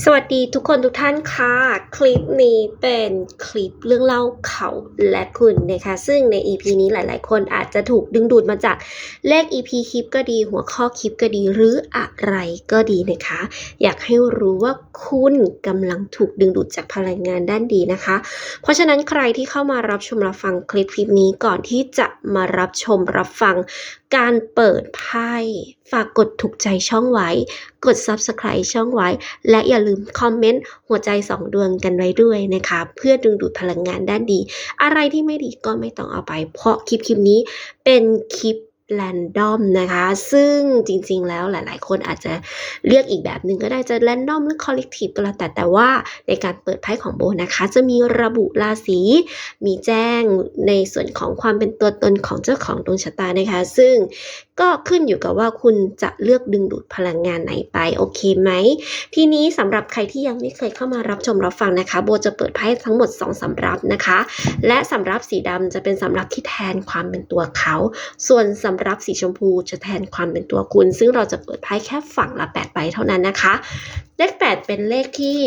สวัสดีทุกคนทุกท่านค่ะ คลิปนี้เป็นคลิปเรื่องเล่าเขาและคุณนะคะซึ่งใน EP นี้หลาย ๆ คนอาจจะถูกดึงดูดมาจากเลข EP คลิปก็ดีหัวข้อคลิปก็ดีหรืออะไรก็ดีนะคะ อยากให้รู้ว่าคุณกำลังถูกดึงดูดจากพลังงานด้านดีนะคะ เพราะฉะนั้นใครที่เข้ามารับชมรับฟังคลิปคลิปนี้ก่อนที่จะมารับชมรับฟัง การเปิดไพ่ฝากกดถูกใจช่องไว้ กด Subscribe ช่องไว้ และอย่าลืมคอมเมนต์หัวใจสองดวงกันไว้ด้วยนะคะ เพื่อดึงดูดพลังงานด้านดี อะไรที่ไม่ดีก็ไม่ต้องเอาไป เพราะคลิปคลิปนี้เป็นคลิป แรนดอมนะคะ ซึ่งจริงๆแล้วหลายๆ คนอาจจะเรียกอีกแบบหนึ่งก็ได้จะแรนดอมหรือคอลเลกทีฟก็แล้วแต่แต่ว่าในการเปิดไพ่ของโบนะคะ จะมีระบุราศี มีแจ้งในส่วนของความเป็นตัวตนของเจ้าของดวงชะตานะคะ ซึ่ง ก็ขึ้นอยู่กับว่าคุณจะเลือกดึงดูดพลังงานไหนไปโอเคไหม ทีนี้สำหรับใครที่ยังไม่เคยเข้ามารับชมรับฟังนะคะ โบจะเปิดไพ่ทั้งหมด2สำรับนะคะ และสำรับสีดำจะเป็นสำรับที่แทนความเป็นตัวเขา ส่วนสำรับสีชมพูจะแทนความเป็นตัวคุณ ซึ่งเราจะเปิดไพ่แค่ฝั่งละ8ใบเท่านั้นนะคะ เลข 8 เป็นเลขที่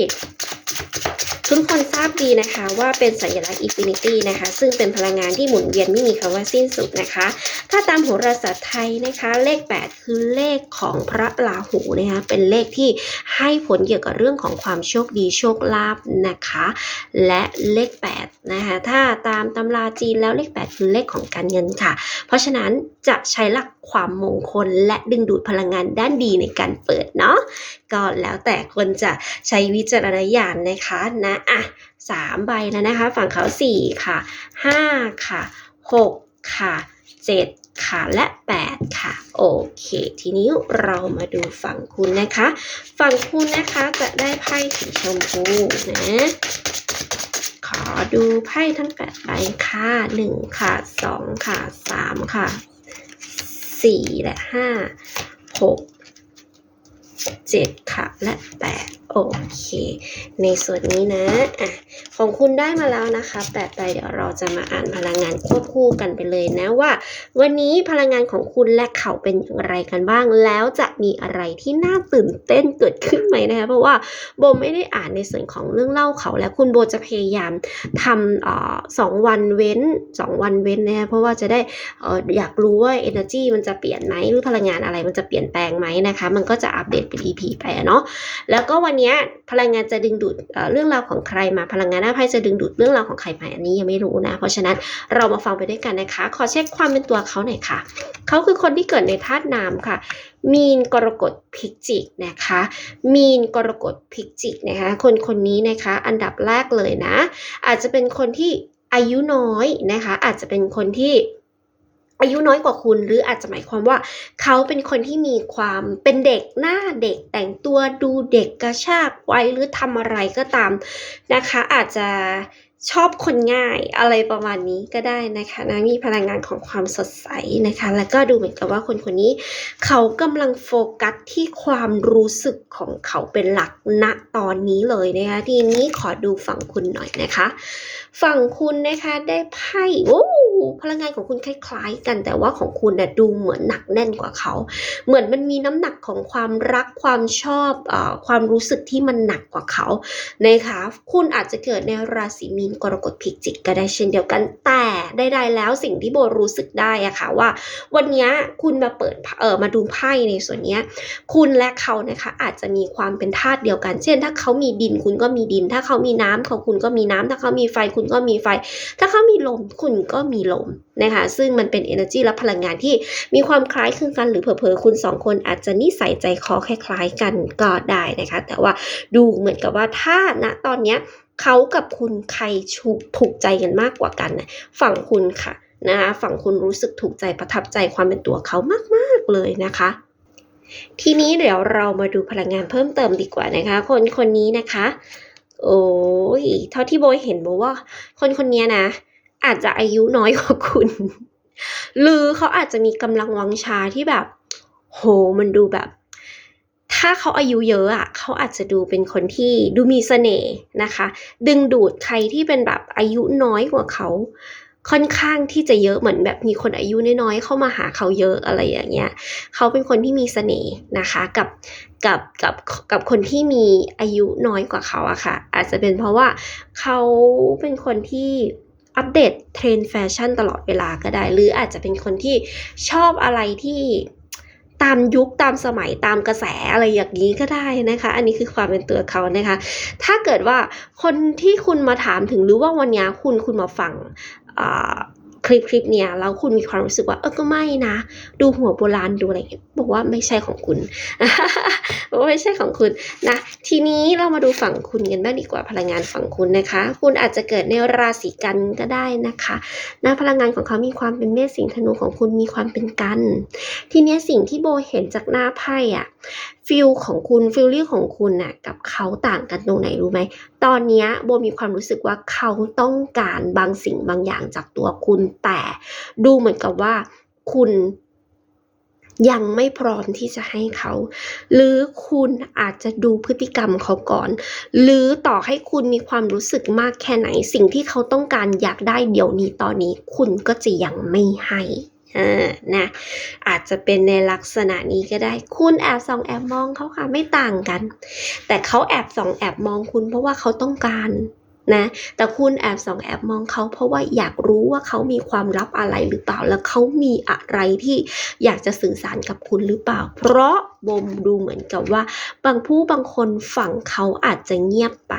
ทุกคนทราบดีนะคะว่าเป็นสัญลักษณ์อินฟินิตี้นะคะ ซึ่งเป็นพลังงานที่หมุนเวียนไม่มีคำว่าสิ้นสุดนะคะ ถ้าตามโหราศาสตร์ไทยนะคะ เลข 8 คือเลขของพระราหูนะคะเป็นเลขที่ให้ผลเกี่ยวกับเรื่องของความโชคดีโชคลาภนะคะ และเลข8นะคะถ้าตามตำราจีนแล้วเลข 8 คือเลขของการเงินค่ะ เพราะฉะนั้นจะใช้หลัก ความมงคล และดึงดูดพลังงานด้านดีในการเปิดเนาะก็แล้วแต่คนจะใช้วิจารณญาณนะคะนะอะสามใบแล้วนะคะ ฝั่งเขาสี่ค่ะห้าค่ะหกค่ะเจ็ดค่ะและแปดค่ะ โอเค ทีนี้เรามาดูฝั่งคุณนะคะ ฝั่งคุณนะคะจะได้ไพ่สีชมพูนะขอดูไพ่ทั้งแปดใบค่ะหนึ่งค่ะสองค่ะสามค่ะ สี่และห้า หกเจ็ดค่ะ และแปดโอเค ในส่วนนี้นะอะของคุณได้มาแล้วนะคะแปดใบเดี๋ยวเราจะมาอ่านพลังงานควบคู่กันไปเลยนะว่า วันนี้พลังงานของคุณและเขาเป็นอย่างไรกันบ้าง แล้วจะมีอะไรที่น่าตื่นเต้นเกิดขึ้นไหมนะคะ เพราะว่าโบไม่ได้อ่านในส่วนของเรื่องเล่าเขา และคุณโบจะพยายามทำเอ่อสองวันเว้นสองวันเว้นนะคะเพราะว่าจะได้เอ่ออยากรู้ว่า energy มันจะเปลี่ยนไหมหรือพลังงานอะไรมันจะเปลี่ยนแปลงไหมนะคะ มันก็จะอัปเดตเป็น EP ไปอะเนาะแล้วก็วันนี้พลังงานจะดึงดูดเเรื่องราวของใครมาพลังงานหน้าไพ่จะดึงดูดเรื่องราวของใครมาอันนี้ยังไม่รู้นะ เพราะฉะนั้นเรามาฟังไปด้วยกันนะคะ ขอเช็คความเป็นตัวเขาหน่อยค่ะเขาคือคนที่เกิดในธาตุน้ำค่ะ มีนกรกฎพิจิกนะคะ มีนกรกฎพิจิกนะคะ คนคนนี้นะคะ อันดับแรกเลยนะ อาจจะเป็นคนที่อายุน้อยนะคะ อาจจะเป็นคนที่ อายุน้อยกว่าคุณหรืออาจจะหมายความว่า เขาเป็นคนที่มีความเป็นเด็กหน้าเด็กแต่งตัวดูเด็กกระชากไว้หรือทำอะไรก็ตามนะคะ อาจจะชอบคนง่ายอะไรประมาณนี้ก็ได้นะคะนะมีพลังงานของความสดใสนะคะ แล้วก็ดูเหมือนกับว่าคนคนนี้ เขากำลังโฟกัสที่ความรู้สึกของเขาเป็นหลักณตอนนี้เลยนะคะทีนี้ขอดูฝั่งคุณหน่อยนะคะ ฝั่งคุณนะคะได้ไพ่โอ้ พลังงานของคุณคล้าย ๆ กัน แต่ว่าของคุณน่ะดูเหมือนหนักแน่นกว่าเขา เหมือนมันมีน้ำหนักของความรักความชอบอความรู้สึกที่มันหนักกว่าเขานะคะคุณอาจจะเกิดในราศีมีนกรกฎพิจิกก็ได้เช่นเดียวกัน แต่ใดๆแล้วสิ่งที่โบรู้สึกได้อะค่ะว่า วันนี้คุณมาเปิดเออมาดูไพ่ในส่วนนี้คุณและเขานะคะอาจจะมีความเป็นธาตุเดียวกัน เช่น ถ้าเขามีดินคุณก็มีดิน ถ้าเขามีน้ำเขาคุณก็มีน้ำถ้าเขามีไฟคุณก็มีไฟ ถ้าเขามีลมคุณก็มีลมนะคะซึ่งมันเป็น energy และพลังงานที่มีความคล้ายคลึงกันหรือเผลอๆคุณสองคนอาจจะนิสัยใจคอคล้ายๆกันก็ได้นะคะ แต่ว่าดูเหมือนกับว่าถ้าณตอนเนี้ยเขากับคุณใครถูกถูกใจกันมากกว่ากันนะฝั่งคุณค่ะนะคะฝั่งคุณรู้สึกถูกใจประทับใจความเป็นตัวเขามากๆเลยนะคะทีนี้เดี๋ยวเรามาดูพลังงานเพิ่มเติมดีกว่านะคะ คนคนนี้นะคะ โอ้ยเท่าที่โบยเห็นบอกว่า คนคนนี้นะ อาจจะอายุน้อยกว่าคุณ หรือเขาอาจจะมีกำลังวังชาที่แบบ โหมันดูแบบ ถ้าเขาอายุเยอะอะเขาอาจจะดูเป็นคนที่ดูมีเสน่ห์นะคะ ดึงดูดใครที่เป็นแบบอายุน้อยกว่าเขาค่อนข้างที่จะเยอะเหมือนแบบมีคนอายุน้อยๆเข้ามาหาเขาเยอะอะไรอย่างเงี้ย เขาเป็นคนที่มีเสน่ห์นะคะกับกับกับกับคนที่มีอายุน้อยกว่าเขาอะค่ะ อาจจะเป็นเพราะว่าเขาเป็นคนที่ อัปเดตเทรนด์แฟชั่นตลอดเวลาก็ได้ หรืออาจจะเป็นคนที่ชอบอะไรที่ตามยุคตามสมัยตามกระแสอะไรอย่างนี้ก็ได้นะคะ อันนี้คือความเป็นตัวเขานะคะ ถ้าเกิดว่าคนที่คุณมาถามถึงหรือว่าวันนี้คุณคุณมาฟังคลิปคลิปเนี้ยแล้วคุณมีความรู้สึกว่าเออก็ไม่นะ ดูหัวโบราณดูอะไรบอกว่าไม่ใช่ของคุณ ไม่ใช่ของคุณนะ ทีนี้เรามาดูฝั่งคุณกันบ้างดีกว่าพลังงานฝั่งคุณนะคะ คุณอาจจะเกิดในราศีกันก็ได้นะคะนะพลังงานของเขามีความเป็นเมษสิงธนูของคุณมีความเป็นกัน ทีนี้สิ่งที่โบเห็นจากหน้าไพ่อะฟิลของคุณฟิลลิ่งของคุณน่ะกับเขาต่างกันตรงไหนรู้ไหมตอนนี้โบมีความรู้สึกว่าเขาต้องการบางสิ่งบางอย่างจากตัวคุณแต่ดูเหมือนกับว่าคุณ ยังไม่พร้อมที่จะให้เขา หรือคุณอาจจะดูพฤติกรรมเขาก่อน หรือต่อให้คุณมีความรู้สึกมากแค่ไหน สิ่งที่เขาต้องการอยากได้เดี๋ยวนี้ตอนนี้ คุณก็จะยังไม่ให้อ่านะอาจจะเป็นในลักษณะนี้ก็ได้ คุณแอบส่องแอบมองเขาค่ะไม่ต่างกัน แต่เขาแอบส่องแอบมองคุณเพราะว่าเขาต้องการ นะ แต่คุณแอบส่องแอบมองเขาเพราะว่าอยากรู้ว่าเขามีความลับอะไรหรือเปล่า แล้วเขามีอะไรที่อยากจะสื่อสารกับคุณหรือเปล่า เพราะบมดูเหมือนกับว่า บางผู้บางคนฝั่งเขาอาจจะเงียบไป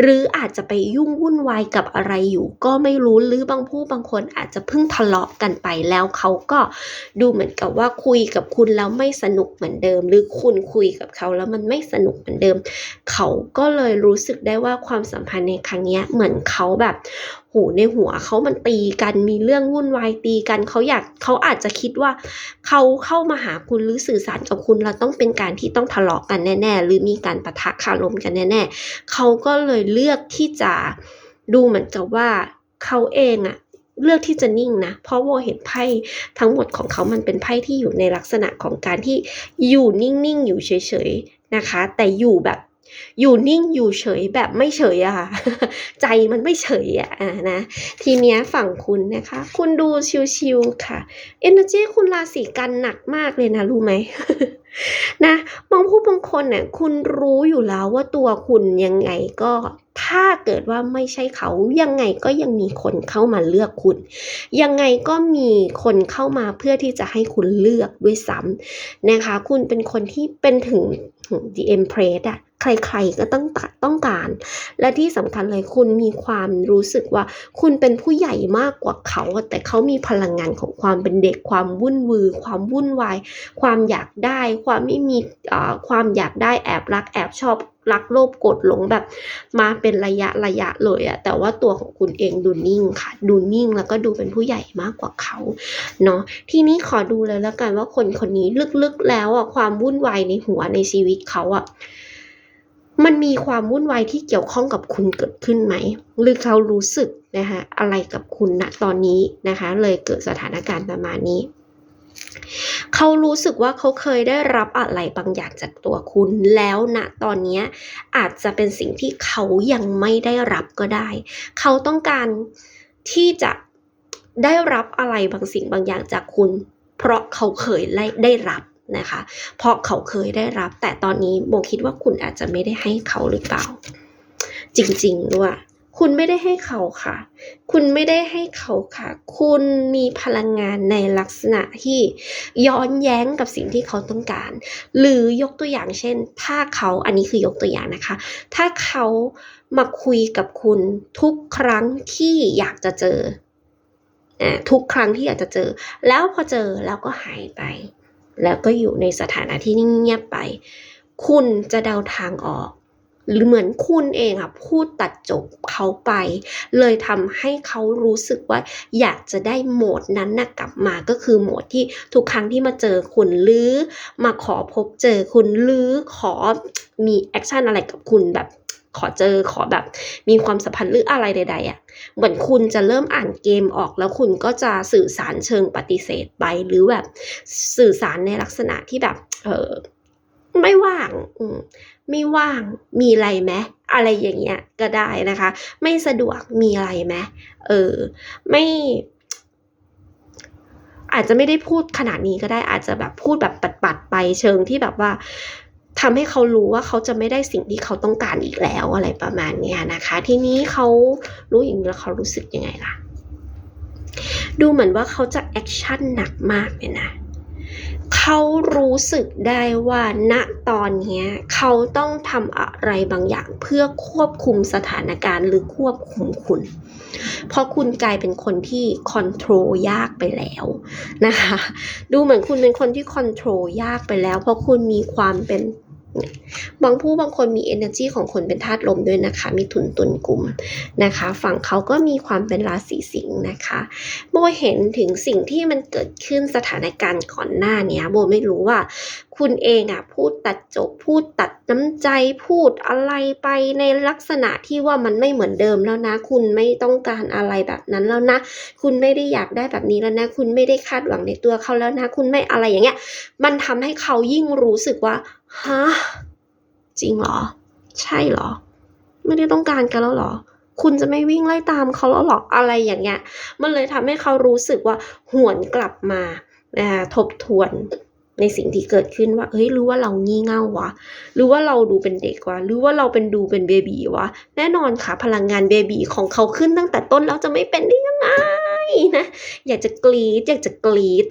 หรืออาจจะไปยุ่งวุ่นวายกับอะไรอยู่ ก็ไม่รู้หรือบางผู้บางคนอาจจะเพิ่งทะเลาะกันไปแล้วเขาก็ดูเหมือนกับว่าคุยกับคุณแล้วไม่สนุกเหมือนเดิม หรือคุณคุยกับเขาแล้วมันไม่สนุกเหมือนเดิม เขาก็เลยรู้สึกได้ว่าความสัมพันธ์ในครั้งนี้เหมือนเขาแบบ โหในหัวเขามันตีกันมีเรื่องวุ่นวายตีกันเขาอยากเขาอาจจะคิดว่าเขาเข้ามาหาคุณหรือสื่อสารกับคุณเราต้องเป็นการที่ต้องทะเลาะกันแน่ๆ หรือมีการปะทะคารมกันแน่ๆเขาก็เลยเลือกที่จะดูเหมือนกับว่าเขาเองอะเลือกที่จะนิ่งนะ เพราะโวเห็นไพ่ทั้งหมดของเขามันเป็นไพ่ที่อยู่ในลักษณะของการที่อยู่นิ่งๆ อยู่เฉยๆนะคะ แต่อยู่แบบ อยู่นิ่งอยู่เฉยแบบไม่เฉยอะค่ะ ใจมันไม่เฉยอะนะ ทีเนี้ยฝั่งคุณนะคะ คุณดูชิวๆค่ะ energy คุณราศีกันหนักมากเลยนะ รู้ไหมนะบางผู้บางคนเนี่ยคุณรู้อยู่แล้วว่าตัวคุณยังไงก็ถ้าเกิดว่าไม่ใช่เขายังไงก็ยังมีคนเข้ามาเลือกคุณ ยังไงก็มีคนเข้ามาเพื่อที่จะให้คุณเลือกด้วยซ้ำนะคะ คุณเป็นคนที่เป็นถึง the empress อะใครๆก็ต้องตัดต้องการ และที่สำคัญเลยคุณมีความรู้สึกว่า คุณเป็นผู้ใหญ่มากกว่าเขา แต่เขามีพลังงานของความเป็นเด็ก ความวุ่นวือ ความวุ่นวาย ความอยากได้ ความไม่มีความอยากได้แอบรักแอบชอบรักโลภกรธหลงแบบมาเป็นระยะระยะเลยอะแต่ว่าตัวของคุณเองดูนิ่งค่ะ ดูนิ่งแล้วก็ดูเป็นผู้ใหญ่มากกว่าเขาเนาะทีนี้ขอดูเลยแล้วกันว่าคนคนนี้ลึกๆแล้วอะความวุ่นวายในหัวในชีวิตเขาอะมันมีความวุ่นวายที่เกี่ยวข้องกับคุณเกิดขึ้นไหม หรือเขารู้สึกนะคะอะไรกับคุณณตอนนี้นะคะ เลยเกิดสถานการณ์ประมาณนี้ เขารู้สึกว่าเขาเคยได้รับอะไรบางอย่างจากตัวคุณ แล้วณตอนนี้อาจจะเป็นสิ่งที่เขายังไม่ได้รับก็ได้ เขาต้องการที่จะได้รับอะไรบางสิ่งบางอย่างจากคุณ เพราะเขาเคยได้รับ นะคะ เพราะเขาเคยได้รับ แต่ตอนนี้โบคิดว่าคุณอาจจะไม่ได้ให้เขาหรือเปล่า จริงๆด้วยคุณไม่ได้ให้เขาค่ะ คุณไม่ได้ให้เขาค่ะ คุณมีพลังงานในลักษณะที่ย้อนแย้งกับสิ่งที่เขาต้องการ หรือยกตัวอย่างเช่น ถ้าเขาอันนี้คือยกตัวอย่างนะคะ ถ้าเขามาคุยกับคุณทุกครั้งที่อยากจะเจออ่าทุกครั้งที่อยากจะเจอ แล้วพอเจอแล้วก็หายไป แล้วก็อยู่ในสถานะที่นิ่งเงียบไป คุณจะเดาทางออก หรือเหมือนคุณเองอะพูดตัดจบเขาไป เลยทำให้เขารู้สึกว่า อยากจะได้โหมดนั้นนะกลับมาก็คือโหมดที่ทุกครั้งที่มาเจอคุณหรือ มาขอพบเจอคุณหรือขอมีแอคชั่นอะไรกับคุณแบบขอเจอขอแบบมีความสัมพันธ์หรืออะไรใดๆอะ เหมือนคุณจะเริ่มอ่านเกมออกแล้วคุณก็จะสื่อสารเชิงปฏิเสธไป หรือแบบสื่อสารในลักษณะที่แบบ เออไม่ว่างไม่ว่าง มีอะไรไหมอะไรอย่างเงี้ยก็ได้นะคะ ไม่สะดวกมีอะไรไหมเออ ไม่ อาจจะไม่ได้พูดขนาดนี้ก็ได้อาจจะแบบพูดแบบปัดๆไปเชิงที่แบบว่า ทำให้เขารู้ว่าเขาจะไม่ได้สิ่งที่เขาต้องการอีกแล้วอะไรประมาณเนี้ยนะคะ ทีนี้เขารู้อย่างนี้แล้วเขารู้สึกยังไงล่ะ ดูเหมือนว่าเขาจะแอคชั่นหนักมากเลยนะเขารู้สึกได้ว่าณตอนนี้เขาต้องทำอะไรบางอย่างเพื่อควบคุมสถานการณ์หรือควบคุมคุณ เพราะคุณกลายเป็นคนที่คอนโทรลยากไปแล้วนะคะ ดูเหมือนคุณเป็นคนที่คอนโทรลยากไปแล้ว เพราะคุณมีความเป็น บางผู้บางคนมี energy ของคนเป็นธาตุลมด้วยนะคะ มีถุนตุนกลุ่มนะคะ ฝั่งเขาก็มีความเป็นราศีสิงห์นะคะโบเห็นถึงสิ่งที่มันเกิดขึ้นสถานการณ์ก่อนหน้าเนี้ยโบไม่รู้ว่า คุณเองอะพูดตัดจบพูดตัดน้ำใจพูดอะไรไปในลักษณะที่ว่ามันไม่เหมือนเดิมแล้วนะ คุณไม่ต้องการอะไรแบบนั้นแล้วนะ คุณไม่ได้อยากได้แบบนี้แล้วนะ คุณไม่ได้คาดหวังในตัวเขาแล้วนะ คุณไม่อะไรอย่างเงี้ย มันทำให้เขายิ่งรู้สึกว่าฮะจริงเหรอ ใช่เหรอ ไม่ได้ต้องการกันแล้วเหรอคุณจะไม่วิ่งไล่ตามเขาแล้วหรออะไรอย่างเงี้ย มันเลยทำให้เขารู้สึกว่าหวนกลับมานะคะทบทวน ในสิ่งที่เกิดขึ้นว่าเฮ้ยรู้ว่าเรางี่เง่าวะรู้ว่าเราดูเป็นเด็กวะหรือว่าเราเป็นดูเป็นเบบีวะแน่นอนค่ะพลังงานเบบีของเขาขึ้นตั้งแต่ต้นแล้วจะไม่เป็นได้ยังไงนะอยากจะกรีดอยากจะกรีด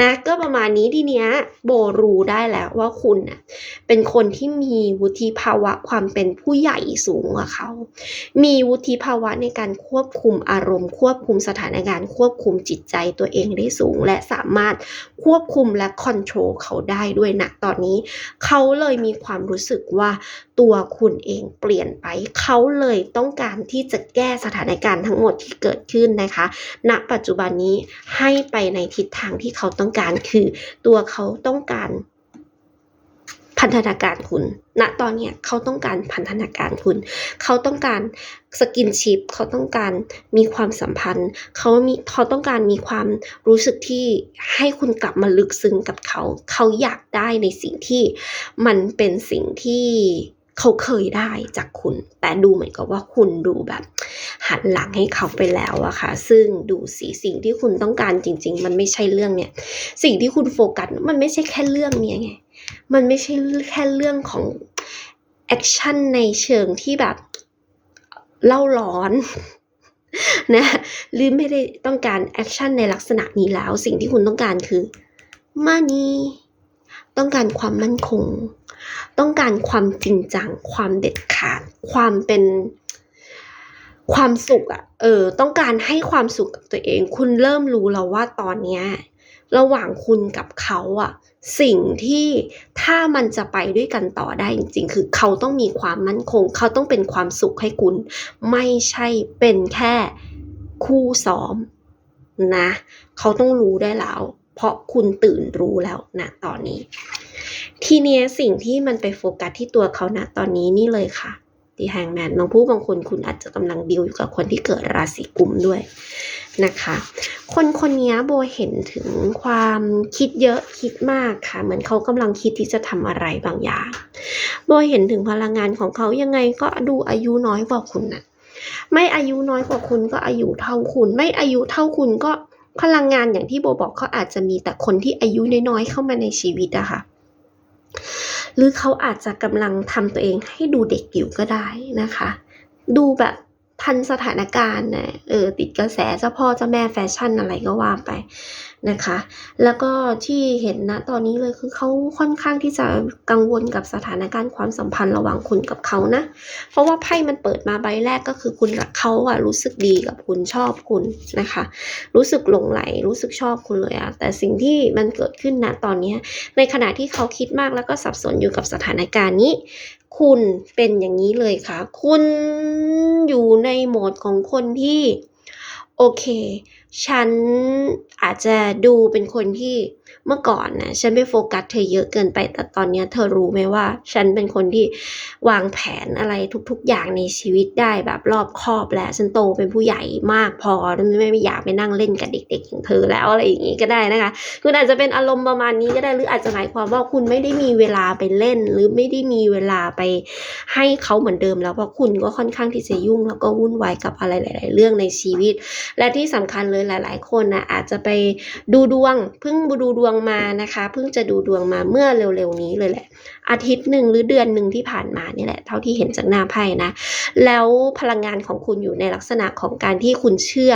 นะก็ประมาณนี้ทีเนี้ยโบรู้ได้แล้วว่าคุณน่ะเป็นคนที่มีวุฒิภาวะความเป็นผู้ใหญ่สูงกว่าเขา มีวุฒิภาวะในการควบคุมอารมณ์ ควบคุมสถานการณ์ ควบคุมจิตใจตัวเองได้สูง และสามารถควบคุมและคอนโทรลเขาได้ด้วยนะตอนนี้ เขาเลยมีความรู้สึกว่าตัวคุณเองเปลี่ยนไป เขาเลยต้องการที่จะแก้สถานการณ์ทั้งหมดที่เกิดขึ้นนะคะณปัจจุบันนี้ให้ไปในทิศทางที่เขาต้องการคือตัวเขาต้องการพันธนาการคุณ ณ ตอนเนี้ยเขาต้องการพันธนาการคุณ เขาต้องการสกินชิพ เขาต้องการมีความสัมพันธ์ เขามีเขาต้องการมีความรู้สึกที่ให้คุณกลับมาลึกซึ้งกับเขา เขาอยากได้ในสิ่งที่มันเป็นสิ่งที่เขาเคยได้จากคุณ แต่ดูเหมือนกับว่าคุณดูแบบ หันหลังให้เขาไปแล้วอะค่ะ ซึ่งดูสิสิ่งที่คุณต้องการจริง ๆ มันไม่ใช่เรื่องเนี่ย สิ่งที่คุณโฟกัสมันไม่ใช่แค่เรื่องเนี้ยไง มันไม่ใช่แค่เรื่องของแอคชั่นในเชิงที่แบบเล่าร้อนนะหรือไม่ได้ต้องการแอคชั่นในลักษณะนี้แล้ว สิ่งที่คุณต้องการคือมานีต้องการความมั่นคง ต้องการความจริงจัง ความเด็ดขาด ความเป็น ความสุขอะเออ ต้องการให้ความสุขกับตัวเอง คุณเริ่มรู้แล้วว่าตอนเนี้ยระหว่างคุณกับเขาอะสิ่งที่ถ้ามันจะไปด้วยกันต่อได้จริงๆ คือเขาต้องมีความมั่นคง เขาต้องเป็นความสุขให้คุณ ไม่ใช่เป็นแค่คู่ซ้อมนะ เขาต้องรู้ได้แล้ว เพราะคุณตื่นรู้แล้วนะตอนนี้ ทีเนี้ยสิ่งที่มันไปโฟกัสที่ตัวเขานะตอนนี้นี่เลยค่ะีแฮงแมนบางผู้บางคนคุณอาจจะกำลังดีลอยู่กับคนที่เกิดราศีกุมด้วยนะคะ คนคนนี้โบเห็นถึงความคิดเยอะคิดมากค่ะ เหมือนเขากำลังคิดที่จะทำอะไรบางอย่าง โบเห็นถึงพลังงานของเขายังไงก็ดูอายุน้อยกว่าคุณน่ะไม่อายุน้อยกว่าคุณก็อายุเท่าคุณ ไม่อายุเท่าคุณก็พลังงานอย่างที่โบบอกเขาอาจจะมีแต่คนที่อายุน้อยๆเข้ามาในชีวิตอะค่ะ หรือเขาอาจจะกำลังทำตัวเองให้ดูเด็กอยู่ก็ได้นะคะ ดูแบบ ทันสถานการณ์นะเออติดกระแสเจ้าพ่อเจ้าแม่แฟชั่นอะไรก็ว่าไปนะคะ แล้วก็ที่เห็นนะตอนนี้เลยคือเขาค่อนข้างที่จะกังวลกับสถานการณ์ความสัมพันธ์ระหว่างคุณกับเขานะ เพราะว่าไพ่มันเปิดมาใบแรกก็คือคุณกับเขาอะรู้สึกดีกับคุณชอบคุณนะคะ รู้สึกหลงไหลรู้สึกชอบคุณเลยอะแต่สิ่งที่มันเกิดขึ้นนะตอนนี้ในขณะที่เขาคิดมากแล้วก็สับสนอยู่กับสถานการณ์นี้ คุณเป็นอย่างนี้เลยค่ะ คุณอยู่ในโหมดของคนที่ โอเค ฉันอาจจะดูเป็นคนที่เมื่อก่อนนะ ฉันไปโฟกัสเธอเยอะเกินไป แต่ตอนนี้เธอรู้ไหมว่า ฉันเป็นคนที่วางแผนอะไรทุกๆ อย่างในชีวิตได้แบบรอบคอบแล้ว ฉันโตเป็นผู้ใหญ่มากพอไม่ไม่อยากไปนั่งเล่นกับเด็กๆอย่างเธอแล้วอะไรอย่างนี้ก็ได้นะคะ คุณอาจจะเป็นอารมณ์ประมาณนี้ก็ได้หรืออาจจะหมายความว่าคุณไม่ได้มีเวลาไปเล่น หรือไม่ได้มีเวลาไปให้เขาเหมือนเดิมแล้วเพราะคุณก็ค่อนข้างที่จะยุ่งแล้วก็วุ่นวายกับอะไรหลาย ๆ เรื่องในชีวิตและที่สำคัญเลยเลยหลาย ๆ คนนะอาจจะไปดูดวงเพิ่งดูดวงมานะคะเพิ่งจะดูดวงมาเมื่อเร็ว ๆ นี้เลยแหละ อาทิตย์หนึ่งหรือเดือนหนึ่งที่ผ่านมานี่แหละ เท่าที่เห็นจากหน้าไพ่นะ แล้วพลังงานของคุณอยู่ในลักษณะของการที่คุณเชื่อ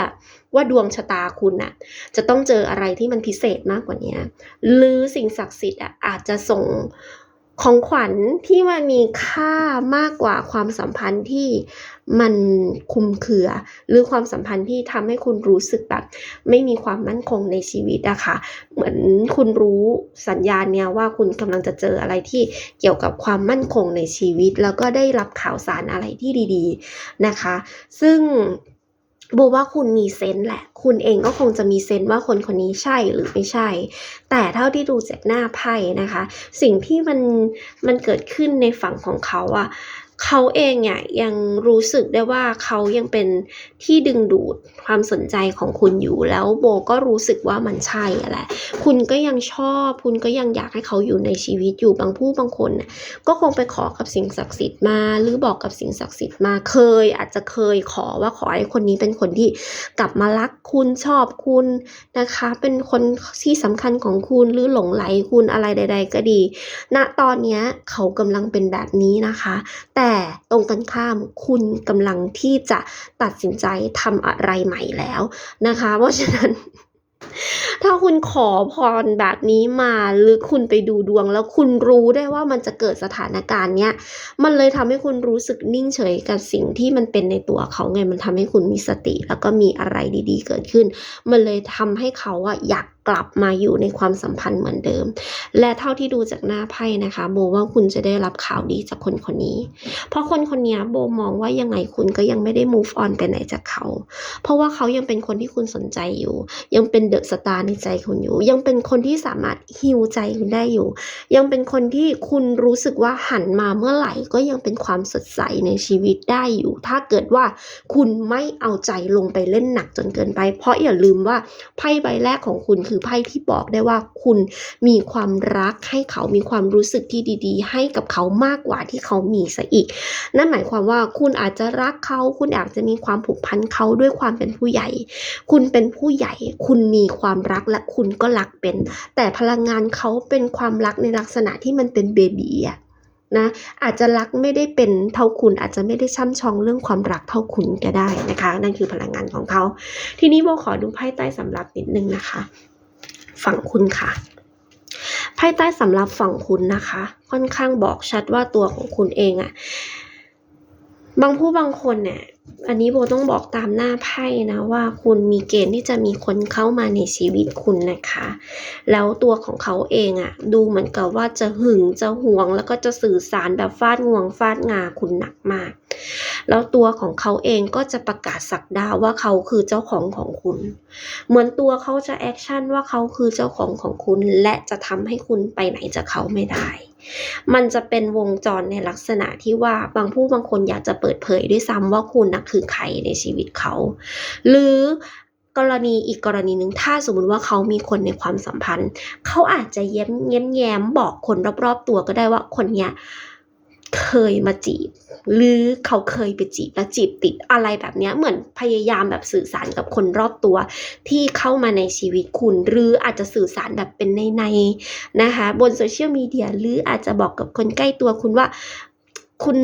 ว่าดวงชะตาคุณน่ะจะต้องเจออะไรที่มันพิเศษมากกว่านี้หรือสิ่งศักดิ์สิทธิ์อะอาจจะส่ง ของขวัญที่มันมีค่ามากกว่าความสัมพันธ์ที่มันคุมเครือ หรือความสัมพันธ์ที่ทำให้คุณรู้สึกแบบ ไม่มีความมั่นคงในชีวิตอะค่ะ เหมือนคุณรู้สัญญาณเนี่ยว่าคุณกำลังจะเจออะไรที่เกี่ยวกับความมั่นคงในชีวิต แล้วก็ได้รับข่าวสารอะไรที่ดี ๆนะคะ ซึ่ง โบว่าคุณมีเซนต์แหละ คุณเองก็คงจะมีเซนต์ว่าคนคนนี้ใช่หรือไม่ใช่ แต่เท่าที่ดูจากหน้าไพ่นะคะ สิ่งที่มันมันเกิดขึ้นในฝั่งของเขาอะ เขาเองเนี่ยยังรู้สึกได้ว่าเขายังเป็นที่ดึงดูดความสนใจของคุณอยู่แล้วโบก็รู้สึกว่ามันใช่อะแหละคุณก็ยังชอบ คุณก็ยังอยากให้เขาอยู่ในชีวิตอยู่บางผู้บางคนนะก็คงไปขอกับสิ่งศักดิ์สิทธิ์มาหรือบอกกับสิ่งศักดิ์สิทธิ์มาเคย อาจจะเคยขอว่าขอให้คนนี้เป็นคนที่กลับมารักคุณชอบคุณนะคะ เป็นคนที่สำคัญของคุณหรือหลงไหลคุณอะไรใด ๆ ก็ดีณตอนเนี้ยเขากำลังเป็นแบบนี้นะคะ แต่ตรงกันข้ามคุณกำลังที่จะตัดสินใจทำอะไรใหม่แล้วนะคะ เพราะฉะนั้น ถ้าคุณขอพรแบบนี้มาหรือคุณไปดูดวง แล้วคุณรู้ได้ว่ามันจะเกิดสถานการณ์เนี้ยมันเลยทำให้คุณรู้สึกนิ่งเฉยกับสิ่งที่มันเป็นในตัวเขาไงมันทำให้คุณมีสติ แล้วก็มีอะไรดีๆ เกิดขึ้น มันเลยทำให้เขาอะอยากกลับมาอยู่ในความสัมพันธ์เหมือนเดิม และเท่าที่ดูจากหน้าไพ่นะคะ โบว่าคุณจะได้รับข่าวดีจากคนคนนี้ เพราะคนคนนี้โบมองว่ายังไงคุณก็ยังไม่ได้ move on ไปไหนจากเขา เพราะว่าเขายังเป็นคนที่คุณสนใจอยู่ ยังเป็นเดอะสตาร์ในใจคุณอยู่ ยังเป็นคนที่สามารถฮิวใจคุณได้อยู่ ยังเป็นคนที่คุณรู้สึกว่าหันมาเมื่อไหร่ก็ยังเป็นความสดใสในชีวิตได้อยู่ ถ้าเกิดว่าคุณไม่เอาใจลงไปเล่นหนักจนเกินไป เพราะอย่าลืมว่าไพ่ใบแรกของคุณคือไพ่ที่บอกได้ว่าคุณมีความรักให้เขามีความรู้สึกที่ดี ๆ ให้กับเขามากกว่าที่เขามีซะอีก นั่นหมายความว่าคุณอาจจะรักเขาคุณอาจจะมีความผูกพันเขาด้วยความเป็นผู้ใหญ่ คุณเป็นผู้ใหญ่ คุณมีความรักและคุณก็รักเป็น แต่พลังงานเขาเป็นความรักในลักษณะที่มันเป็นเบบีอะนะอาจจะรักไม่ได้เป็นเท่าคุณอาจจะไม่ได้ช่ำชองเรื่องความรักเท่าคุณก็ได้นะคะ นั่นคือพลังงานของเขา ทีนี้โบขอดูไพ่ใต้สำรับนิดนึงนะคะ ฝั่งคุณค่ะไพ่ใต้สำรับฝั่งคุณนะคะ ค่อนข้างบอกชัดว่าตัวของคุณเองอะ บางผู้บางคนเนี่ยอันนี้โบต้องบอกตามหน้าไพ่นะว่าคุณมีเกณฑ์ที่จะมีคนเข้ามาในชีวิตคุณนะคะ แล้วตัวของเขาเองอะดูเหมือนกับว่าจะหึงจะห่วง แล้วก็จะสื่อสารแบบฟาดงวงฟาดงาคุณหนักมาก แล้วตัวของเขาเองก็จะประกาศสักดาว่าเขาคือเจ้าของของคุณ เหมือนตัวเขาจะแอคชั่นว่าเขาคือเจ้าของของคุณ และจะทำให้คุณไปไหนจากเขาไม่ได้ มันจะเป็นวงจรในลักษณะที่ว่าบางผู้บางคนอยากจะเปิดเผยด้วยซ้ำว่าคุณนะคือใครในชีวิตเขา หรือกรณีอีกกรณีหนึ่งถ้าสมมุติว่าเขามีคนในความสัมพันธ์ เขาอาจจะเย้มเย้มแย้มบอกคนรอบๆตัวก็ได้ว่าคนเนี้ย เคยมาจีบ หรือเขาเคยไปจีบแล้วจีบติดอะไรแบบนี้เหมือนพยายามแบบสื่อสารกับคนรอบตัว ที่เข้ามาในชีวิตคุณ หรืออาจจะสื่อสารแบบเป็นในในนะคะ บนโซเชียลมีเดียหรืออาจจะบอกกับคนใกล้ตัวคุณว่าคุณ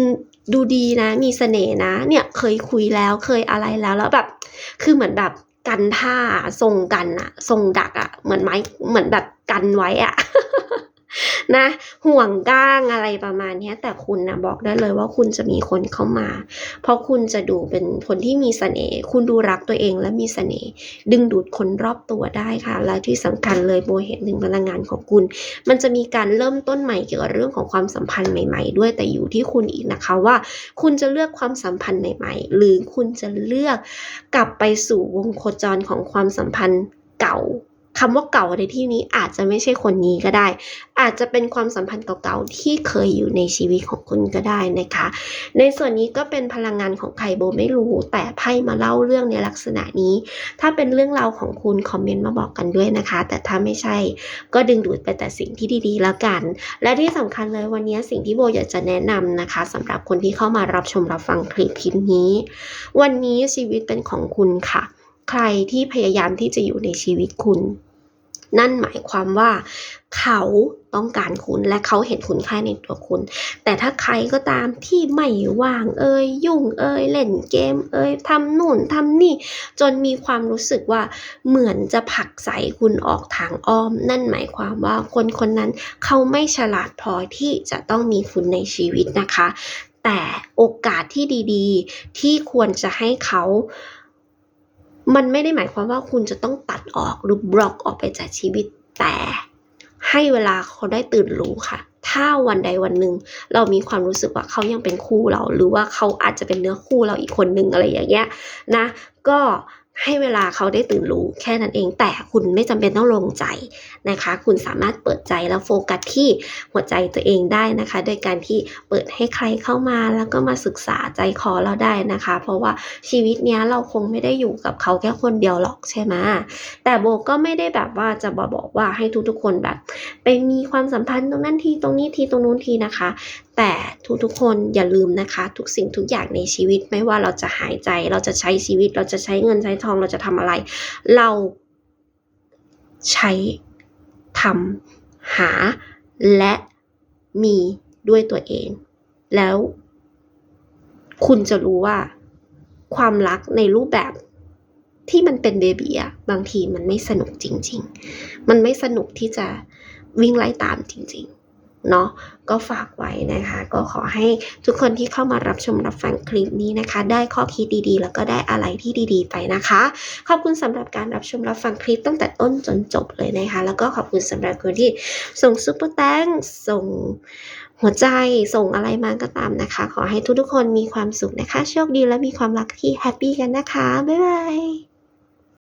ดูดีนะ มีเสน่ห์นะ เนี่ยเคยคุยแล้วเคยอะไรแล้วแล้วแบบ คือเหมือนแบบกันท่าทรงกันอะทรงดักอะเหมือนไม้เหมือนแบบกันไว้อะ นะ ห่วงก้างอะไรประมาณนี้แต่คุณนะบอกได้เลยว่าคุณจะมีคนเข้ามา เพราะคุณจะดูเป็นคนที่มีเสน่ห์คุณดูรักตัวเองและมีเสน่ห์ดึงดูดคนรอบตัวได้ค่ะ แล้วที่สำคัญเลยโบเห็นถึงพลังงานของคุณ มันจะมีการเริ่มต้นใหม่เกี่ยวกับเรื่องของความสัมพันธ์ใหม่ ๆ ด้วยแต่อยู่ที่คุณอีกนะคะว่า คุณจะเลือกความสัมพันธ์ใหม่ ๆ หรือคุณจะเลือกกลับไปสู่วงโคจรของความสัมพันธ์เก่า คำว่าเก่าในที่นี้อาจจะไม่ใช่คนนี้ก็ได้ อาจจะเป็นความสัมพันธ์เก่าๆที่เคยอยู่ในชีวิตของคุณก็ได้นะคะ ในส่วนนี้ก็เป็นพลังงานของใครโบไม่รู้ แต่ไพ่มาเล่าเรื่องในลักษณะนี้ ถ้าเป็นเรื่องราวของคุณคอมเมนต์มาบอกกันด้วยนะคะ แต่ถ้าไม่ใช่ก็ดึงดูดไปแต่สิ่งที่ดีๆแล้วกัน และที่สำคัญเลยวันนี้สิ่งที่โบอยากจะแนะนำนะคะสำหรับคนที่เข้ามารับชมรับฟังคลิปคลิปนี้ วันนี้ชีวิตเป็นของคุณค่ะ ใครที่พยายามที่จะอยู่ในชีวิตคุณ นั่นหมายความว่าเขาต้องการคุณและเขาเห็นคุณค่าในตัวคุณ แต่ถ้าใครก็ตามที่ไม่ว่างเอ่ยยุ่งเอ่ยเล่นเกมเอ่ยทำนู่นทำนี่ จนมีความรู้สึกว่าเหมือนจะผลักใส่คุณออกทางอ้อม นั่นหมายความว่าคนคนนั้นเขาไม่ฉลาดพอที่จะต้องมีคุณในชีวิตนะคะ แต่โอกาสที่ดี ๆ ที่ควรจะให้เขา มันไม่ได้หมายความว่าคุณจะต้องตัดออกหรือบล็อกออกไปจากชีวิตแต่ให้เวลาเขาได้ตื่นรู้ค่ะ ถ้าวันใดวันหนึ่งเรามีความรู้สึกว่าเขายังเป็นคู่เรา หรือว่าเขาอาจจะเป็นเนื้อคู่เราอีกคนหนึ่งอะไรอย่างเงี้ยนะ ก็ ให้เวลาเขาได้ตื่นรู้แค่นั้นเอง แต่คุณไม่จำเป็นต้องลงใจนะคะ คุณสามารถเปิดใจแล้วโฟกัสที่หัวใจตัวเองได้นะคะ โดยการที่เปิดให้ใครเข้ามาแล้วก็มาศึกษาใจคอเราได้นะคะ เพราะว่าชีวิตเนี้ยเราคงไม่ได้อยู่กับเขาแค่คนเดียวหรอกใช่ไหมแต่โบก็ไม่ได้แบบว่าจะมาบอกว่าให้ทุกๆคนแบบ ไปมีความสัมพันธ์ตรงนั้นทีตรงนี้ทีตรงนู้นทีนะคะแต่ทุกๆคนอย่าลืมนะคะ ทุกสิ่งทุกอย่างในชีวิตไม่ว่าเราจะหายใจ เราจะใช้ชีวิต เราจะใช้เงินใช้ทองเราจะทำอะไร เราใช้ทำหาและมีด้วยตัวเอง แล้วคุณจะรู้ว่าความรักในรูปแบบที่มันเป็นเบบีอะบางทีมันไม่สนุกจริง ๆ มันไม่สนุกที่จะวิ่งไล่ตามจริง ๆ เนาะก็ฝากไว้นะคะ ก็ขอให้ทุกคนที่เข้ามารับชมรับฟังคลิปนี้นะคะ ได้ข้อคิดดีๆ แล้วก็ได้อะไรที่ดีๆ ไปนะคะ ขอบคุณสำหรับการรับชมรับฟังคลิปตั้งแต่ต้นจนจบเลยนะคะ แล้วก็ขอบคุณสำหรับคนที่ส่งซุปเปอร์แตงส่งหัวใจส่งอะไรมาก็ตามนะคะ ขอให้ทุกๆคนมีความสุขนะคะ โชคดีและมีความรักที่แฮปปี้กันนะคะ บ๊ายบาย